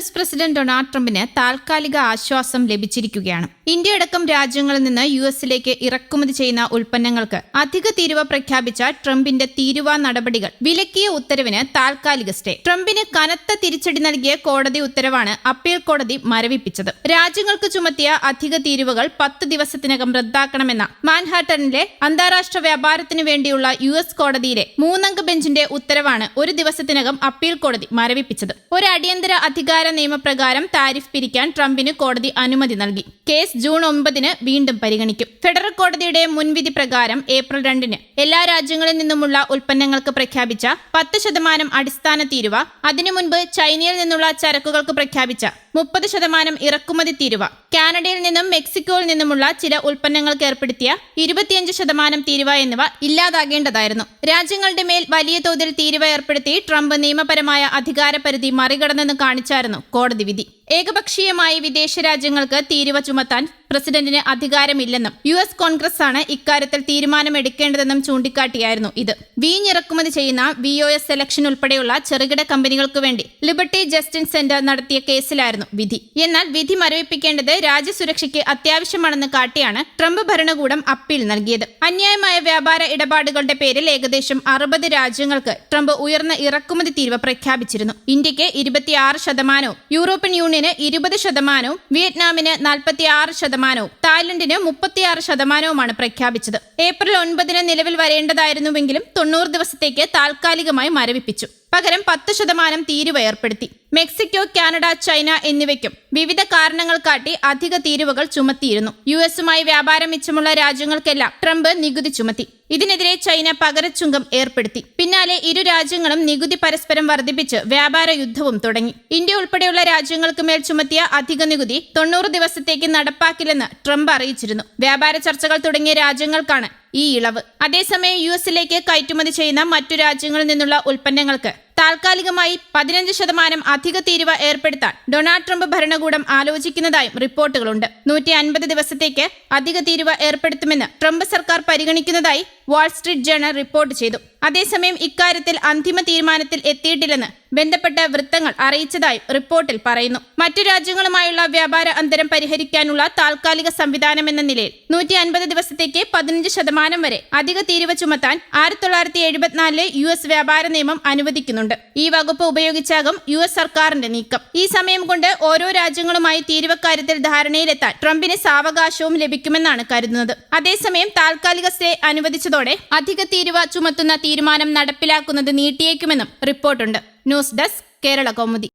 S president Donald ട്രംപിന് താൽക്കാലിക ആശ്വാസം ലഭിച്ചിരിക്കുകയാണ്. ഇന്ത്യയടക്കം രാജ്യങ്ങളിൽ നിന്ന് യു എസിലേക്ക് ഇറക്കുമതി ചെയ്യുന്ന ഉൽപ്പന്നങ്ങൾക്ക് അധിക തീരുവ പ്രഖ്യാപിച്ച ട്രംപിന്റെ തീരുവ നടപടികൾ വിലക്കിയ ഉത്തരവിന് താൽക്കാലിക സ്റ്റേ. ട്രംപിന് കനത്ത തിരിച്ചടി നൽകിയ കോടതി ഉത്തരവാണ് അപ്പീൽ കോടതി മരവിപ്പിച്ചത്. രാജ്യങ്ങൾക്ക് ചുമത്തിയ അധിക തീരുവകൾ പത്ത് ദിവസത്തിനകം റദ്ദാക്കണമെന്ന മാൻഹാട്ടനിലെ അന്താരാഷ്ട്ര വ്യാപാരത്തിനു വേണ്ടിയുള്ള യു എസ് കോടതിയിലെ മൂന്നംഗ ബെഞ്ചിന്റെ ഉത്തരവാണ് ഒരു ദിവസത്തിനകം അപ്പീൽ കോടതി മരവിപ്പിച്ചത്. ഒരു അടിയന്തര അധികാര നിയമപ്രകാരം താരിഫ് പിരിക്കാൻ ട്രംപിന് കോടതി അനുമതി നൽകി. കേസ് ജൂൺ ഒമ്പതിന് വീണ്ടും പരിഗണിക്കും. ഫെഡറൽ കോടതിയുടെ മുൻവിധി പ്രകാരം ഏപ്രിൽ രണ്ടിന് എല്ലാ രാജ്യങ്ങളിൽ നിന്നുമുള്ള ഉൽപ്പന്നങ്ങൾക്ക് പ്രഖ്യാപിച്ച പത്ത് ശതമാനം അടിസ്ഥാന തീരുവ അതിനു മുൻപ് ചൈനയിൽ നിന്നുള്ള ചരക്കുകൾക്ക് പ്രഖ്യാപിച്ച മുപ്പത് ശതമാനം ഇറക്കുമതി തീരുവ കാനഡയിൽ നിന്നും മെക്സിക്കോയിൽ നിന്നുമുള്ള ചില ഉൽപ്പന്നങ്ങൾക്ക് ഏർപ്പെടുത്തിയ ഇരുപത്തിയഞ്ച് ശതമാനം തീരുവ എന്നിവ ഇല്ലാതാകേണ്ടതായിരുന്നു. രാജ്യങ്ങളുടെ മേൽ വലിയ തോതിൽ തീരുവ ഏർപ്പെടുത്തി ട്രംപ് നിയമപരമായ അധികാരപരിധി മറികടന്നെന്ന് കാണിച്ചായിരുന്നു കോടതി വിധി. ഏകപക്ഷീയമായി വിദേശ രാജ്യങ്ങൾക്ക് തീരുവ ചുമത്താൻ പ്രസിഡന്റിന് അധികാരമില്ലെന്നും യു എസ് കോൺഗ്രസ് ആണ് ഇക്കാര്യത്തിൽ തീരുമാനമെടുക്കേണ്ടതെന്നും ചൂണ്ടിക്കാട്ടിയായിരുന്നു ഇത്. വീഞ്ഞിറക്കുമതി ചെയ്യുന്ന വി ഒ എസ് സെലക്ഷൻ ഉൾപ്പെടെയുള്ള ചെറുകിട കമ്പനികൾക്ക് വേണ്ടി ലിബർട്ടി ജസ്റ്റിൻ സെന്റർ നടത്തിയ കേസിലായിരുന്നു വിധി. എന്നാൽ വിധി മരവിപ്പിക്കേണ്ടത് രാജ്യസുരക്ഷയ്ക്ക് അത്യാവശ്യമാണെന്ന് കാട്ടിയാണ് ട്രംപ് ഭരണകൂടം അപ്പീൽ നൽകിയത്. അന്യായമായ വ്യാപാര ഇടപാടുകളുടെ പേരിൽ ഏകദേശം അറുപത് രാജ്യങ്ങൾക്ക് ട്രംപ് ഉയർന്ന ഇറക്കുമതി തീരുവ പ്രഖ്യാപിച്ചിരുന്നു. ഇന്ത്യയ്ക്ക് ഇരുപത്തിയാറ് ശതമാനവും യൂറോപ്യൻ യൂണിയന് ഇരുപത് ശതമാനവും വിയറ്റ്നാമിന് നാൽപ്പത്തിയാറ് ശതമാനവും തായ്ലൻഡിന് മുപ്പത്തിയാറ് ശതമാനവുമാണ് പ്രഖ്യാപിച്ചത്. ഏപ്രിൽ ഒൻപതിന് നിലവിൽ വരേണ്ടതായിരുന്നുവെങ്കിലും തൊണ്ണൂറ് ദിവസത്തേക്ക് താൽക്കാലികമായി മരവിപ്പിച്ചു. പകരം പത്ത് ശതമാനം തീരുവ ഏർപ്പെടുത്തി. മെക്സിക്കോ കാനഡ ചൈന എന്നിവയ്ക്കും വിവിധ കാരണങ്ങൾ കാട്ടി അധിക തീരുവകൾ ചുമത്തിയിരുന്നു. യു എസുമായി വ്യാപാരം മിച്ചമുള്ള രാജ്യങ്ങൾക്കെല്ലാം ട്രംപ് നികുതി ചുമത്തി. ഇതിനെതിരെ ചൈന പകരച്ചുങ്കം ഏർപ്പെടുത്തി. പിന്നാലെ ഇരു രാജ്യങ്ങളും നികുതി പരസ്പരം വർദ്ധിപ്പിച്ച് വ്യാപാര യുദ്ധവും തുടങ്ങി. ഇന്ത്യ ഉൾപ്പെടെയുള്ള രാജ്യങ്ങൾക്ക് മേൽ ചുമത്തിയ അധിക നികുതി തൊണ്ണൂറ് ദിവസത്തേക്ക് നടപ്പാക്കില്ലെന്ന് ട്രംപ് അറിയിച്ചിരുന്നു. വ്യാപാര ചർച്ചകൾ തുടങ്ങിയ രാജ്യങ്ങൾക്കാണ് ഈ ഇളവ്. അതേസമയം യു എസിലേക്ക് കയറ്റുമതി ചെയ്യുന്ന മറ്റു രാജ്യങ്ങളിൽ നിന്നുള്ള ഉൽപ്പന്നങ്ങൾക്ക് താൽക്കാലികമായി പതിനഞ്ച് ശതമാനം അധിക തീരുവ ഏർപ്പെടുത്താൻ ഡൊണാൾഡ് ട്രംപ് ഭരണകൂടം ആലോചിക്കുന്നതായും റിപ്പോർട്ടുകളുണ്ട്. നൂറ്റി അൻപത് ദിവസത്തേക്ക് അധിക തീരുവ ഏർപ്പെടുത്തുമെന്ന് ട്രംപ് സർക്കാർ പരിഗണിക്കുന്നതായി വാൾസ്ട്രീറ്റ് ജേണൽ റിപ്പോർട്ട് ചെയ്തു. അതേസമയം ഇക്കാര്യത്തിൽ അന്തിമ തീരുമാനത്തിൽ എത്തിയിട്ടില്ലെന്ന് ബന്ധപ്പെട്ട വൃത്തങ്ങൾ അറിയിച്ചതായും റിപ്പോർട്ടിൽ പറയുന്നു. മറ്റു രാജ്യങ്ങളുമായുള്ള വ്യാപാര അന്തരം പരിഹരിക്കാനുള്ള താൽക്കാലിക സംവിധാനം എന്ന നിലയിൽ നൂറ്റി അൻപത് ദിവസത്തേക്ക് പതിനഞ്ച് ശതമാനം വരെ അധിക തീരുവ ചുമത്താൻ ആയിരത്തി തൊള്ളായിരത്തി എഴുപത്തിനാലിലെ യു എസ് വ്യാപാര നിയമം അനുവദിക്കുന്നുണ്ട്. ഈ വകുപ്പ് ഉപയോഗിച്ചാകും യു എസ് സർക്കാരിന്റെ നീക്കം. ഈ സമയം കൊണ്ട് ഓരോ രാജ്യങ്ങളുമായി തീരുവക്കാര്യത്തിൽ ധാരണയിലെത്താൻ ട്രംപിന് സാവകാശവും ലഭിക്കുമെന്നാണ് കരുതുന്നത്. അതേസമയം താൽക്കാലിക സ്റ്റേ അനുവദിച്ചതോടെ അധിക തീരുവ ചുമത്തുന്ന തീരുമാനം നടപ്പിലാക്കുന്നത് നീട്ടിയേക്കുമെന്നും റിപ്പോർട്ടുണ്ട്. News desk Kerala Kaumudi.